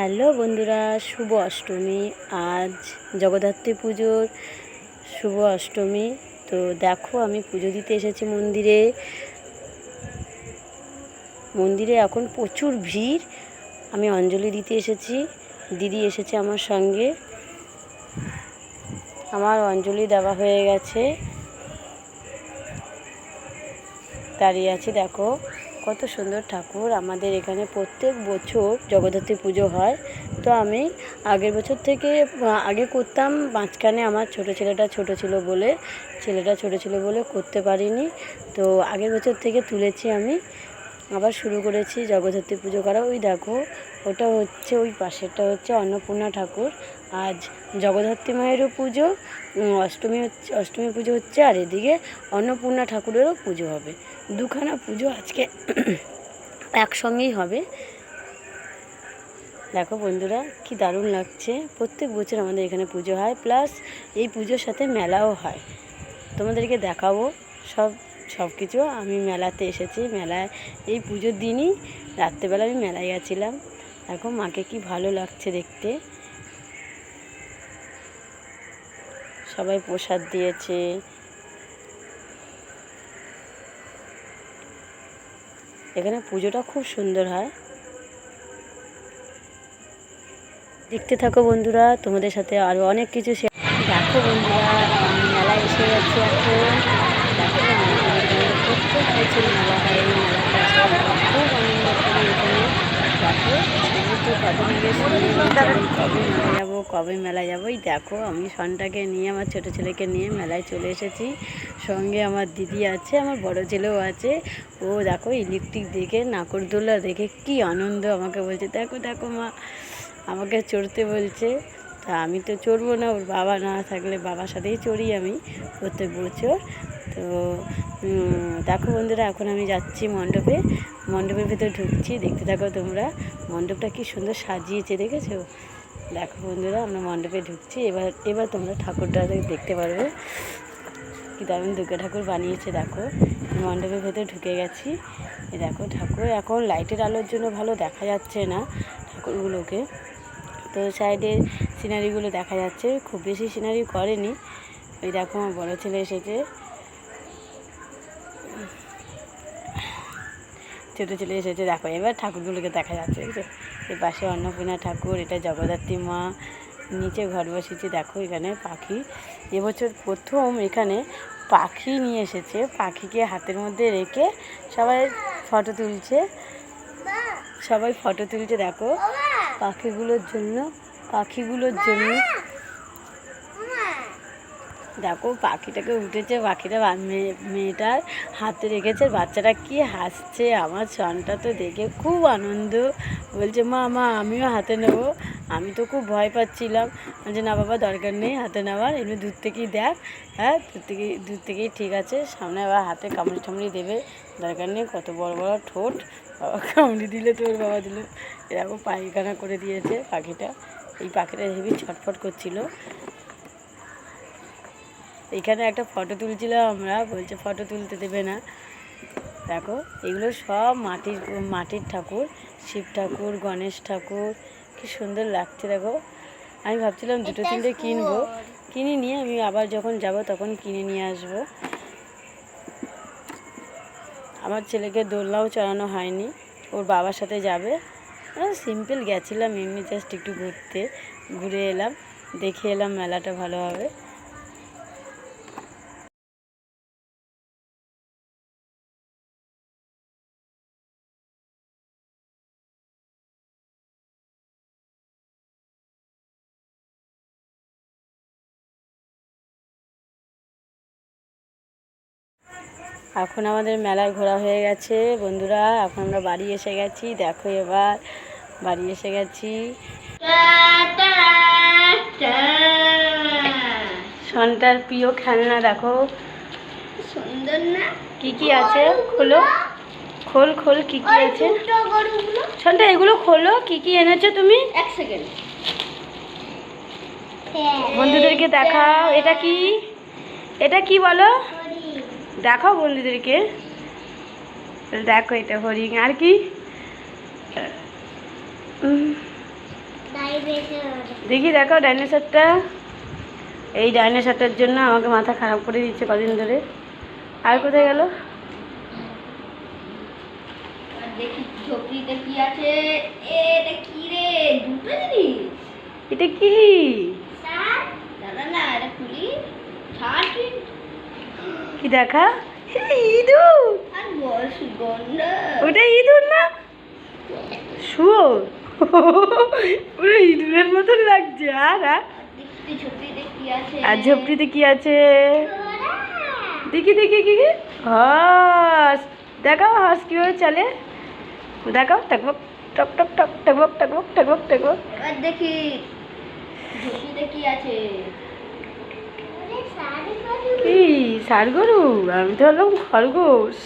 Hello বন্ধুরা, শুভ অষ্টমী। আজ জগদ্ধাত্রী পুজোর শুভ অষ্টমী। তো দেখো, আমি পুজো দিতে এসেছি মন্দিরে। মন্দিরে এখন প্রচুর ভিড়। আমি অঞ্জলি দিতে এসেছি। দিদি এসেছে আমার সঙ্গে। আমার অঞ্জলি দেওয়া হয়ে গেছে। দাঁড়িয়ে আছি, দেখো। কত সুন্দর ঠাকুর আমাদের এখানে প্রত্যেক বছর জগদ্ধাত্রী পুজো হয়। তো আমি আগের বছর থেকে, আগে করতাম, মাঝখানে আমার ছোট ছেলেটা ছোট ছিল বলে, ছেলেটা ছোট ছিল বলে করতে পারিনি। তো আগের বছর থেকে তুলেছি আমি। আবার শুরু করেছি জগদ্ধাত্রী পুজো করা ওই দেখো, ওটা হচ্ছে ওই পাশেরটা হচ্ছে অন্নপূর্ণা ঠাকুর। আজ জগদ্ধাত্রী মায়েরও পুজো অষ্টমী হচ্ছে, অষ্টমী পুজো হচ্ছে, আর এদিকে অন্নপূর্ণা ঠাকুরেরও পুজো হবে। দুখানা পুজো আজকে একসঙ্গেই হবে। দেখো বন্ধুরা, কি দারুণ লাগছে। প্রত্যেক বছর আমাদের এখানে পুজো হয়, প্লাস এই পুজোর সাথে মেলাও হয়। তোমাদেরকে দেখাবো সব সব কিছু। আমি মেলাতে এসেছি, মেলায় এই পুজোর দিনই রাত্রেবেলা আমি মেলায় গেছিলাম। এখন মাকে কি ভালো লাগছে দেখতে। সবাই প্রসাদ দিয়েছে। এখানে পুজোটা খুব সুন্দর হয়। দেখতে থাকো বন্ধুরা, তোমাদের সাথে আরও অনেক কিছু দেখো বন্ধুরা, মেলায় এসে গেছি এখানে। বছর মেলা হয় এই খুব আনন্দ এখানে দেখো তো কবে বলছে কবে মেলা যাব? কবে মেলা যাব এই দেখো, আমি সনটাকে নিয়ে, আমার ছোটো ছেলেকে নিয়ে মেলায় চলে এসেছি। সঙ্গে আমার দিদি আছে, আমার বড় ছেলেও আছে। ও দেখো, ইলেকট্রিক দেখে নাকরদোল্লা দেখে কি আনন্দ আমাকে বলছে। দেখো দেখো মা, আমাকে চড়তে বলছে। তা আমি তো চড়বো না, ওর বাবা না থাকলে বাবার সাথেই চড়ি আমি। প্রত্যেক বছর তো দেখো বন্ধুরা, এখন আমি যাচ্ছি মণ্ডপে। মণ্ডপের ভেতর ঢুকছি, দেখতে থাকো তোমরা। মণ্ডপটা কি সুন্দর সাজিয়েছে, দেখেছ? দেখো বন্ধুরা, আমরা মণ্ডপে ঢুকছি। এবার এবার তোমরা ঠাকুরটা দেখতে পারবে। কি দারুণ দুর্গা ঠাকুর বানিয়েছে, দেখো। মণ্ডপের ভেতর ঢুকে গেছি। এই দেখো ঠাকুর, এখন লাইটের আলোর জন্য ভালো দেখা যাচ্ছে না ঠাকুরগুলোকে। তো সাইডের সিনারিগুলো দেখা যাচ্ছে, খুব বেশি সিনারি করেনি। ওই দেখো আমার বড়ো ছেলে এসেছে। ছোটো ছেলে এসেছে। দেখো, এবার ঠাকুরগুলোকে দেখা যাচ্ছে। বুঝছ এই পাশে অন্নপূর্ণা ঠাকুর, এটা জগদ্ধাত্রী মা, নিচে ঘর বসেছে। দেখো, এখানে পাখি। এবছর প্রথম এখানে পাখি নিয়ে এসেছে। পাখিকে হাতের মধ্যে রেখে সবাই ফটো তুলছে। সবাই ফটো তুলছে, দেখো। পাখিগুলোর জন্য পাখিগুলোর জন্য দেখো, পাখিটাকে উঠেছে, পাখিটা মেয়ে- মেয়েটার হাতে রেখেছে, বাচ্চাটা কি হাসছে, আমার সনটা তো দেখে খুব আনন্দ। বলছে, মা মা, আমিও হাতে নেব। আমি তো খুব ভয় পাচ্ছিলাম। বলছে, না, বাবা, দরকার নেই, হাতে নেওয়ার, এমনি দূর থেকেই দেখ। হ্যাঁ দূর থেকেই দূর থেকেই ঠিক আছে, সামনে আবার হাতে কামড়ি টামড়ি দেবে, দরকার নেই, কত বড় বড় ঠোঁট। বাবা, কামড়ি দিলে তোর বাবা দিল। এরকম পায়খানা করে দিয়েছে পাখিটা। এই পাখিটা হেবি ছটফট করছিল। এখানে একটা ফটো তুলছিলাম আমরা বলছে ফটো তুলতে দেবে না। দেখো এগুলো সব মাটির মাটির ঠাকুর শিব ঠাকুর গণেশ ঠাকুর কি সুন্দর লাগছে দেখো। আমি ভাবছিলাম দুটো তিনটে কিনবো। কিনে নিয়ে আমি আবার যখন যাব তখন কিনে নিয়ে আসব। আমার ছেলেকে দোলনাও চড়ানো হয়নি ওর বাবার সাথে যাবে। সিম্পল গেছিলাম এমনি জাস্ট একটু ঘুরতে ঘুরে এলাম দেখে এলাম মেলাটা ভালোভাবে এখন আমাদের মেলায় ঘোরা হয়ে গেছে বন্ধুরা এখন আমরা বাড়ি এসে গেছি দেখো এবার বাড়ি এসে গেছি। সন্তার প্রিয় খেলনা দেখো। সুন্দর না কি কি আছে? খোলো। খোল খোল কি কি আছে? সন্তা এগুলো খোলো কি কি এনেছো তুমি? এক সেকেন্ড বন্ধুদেরকে দেখাও এটা কি? এটা কি বলো? দেখাও বন্ধুদেরকে। দেখো এটা হরিণ। আর কি? দেখি দেখো ডাইনোসরটা। এই ডাইনোসরটার জন্য আমাকে মাথা খারাপ করে দিচ্ছে কদিন ধরে। আর কোথায় গেল? এটা কি দাদা না এটা খুলি কি দেখা? ইঁদুর। ওটা ইঁদুর না? শুয়োর পুরো ইঁদুরের মতন লাগছে। আর আর? কি আছে? দেখি দেখি কি কি হাঁস। দেখাও হাঁস কীভাবে চলে? দেখাও টাকবক টক টক টক টাকবক টাকবক টাকবক টাকবক দেখি কি আছে? কি ষাড় গরু আমি তো হলাম খরগোশ।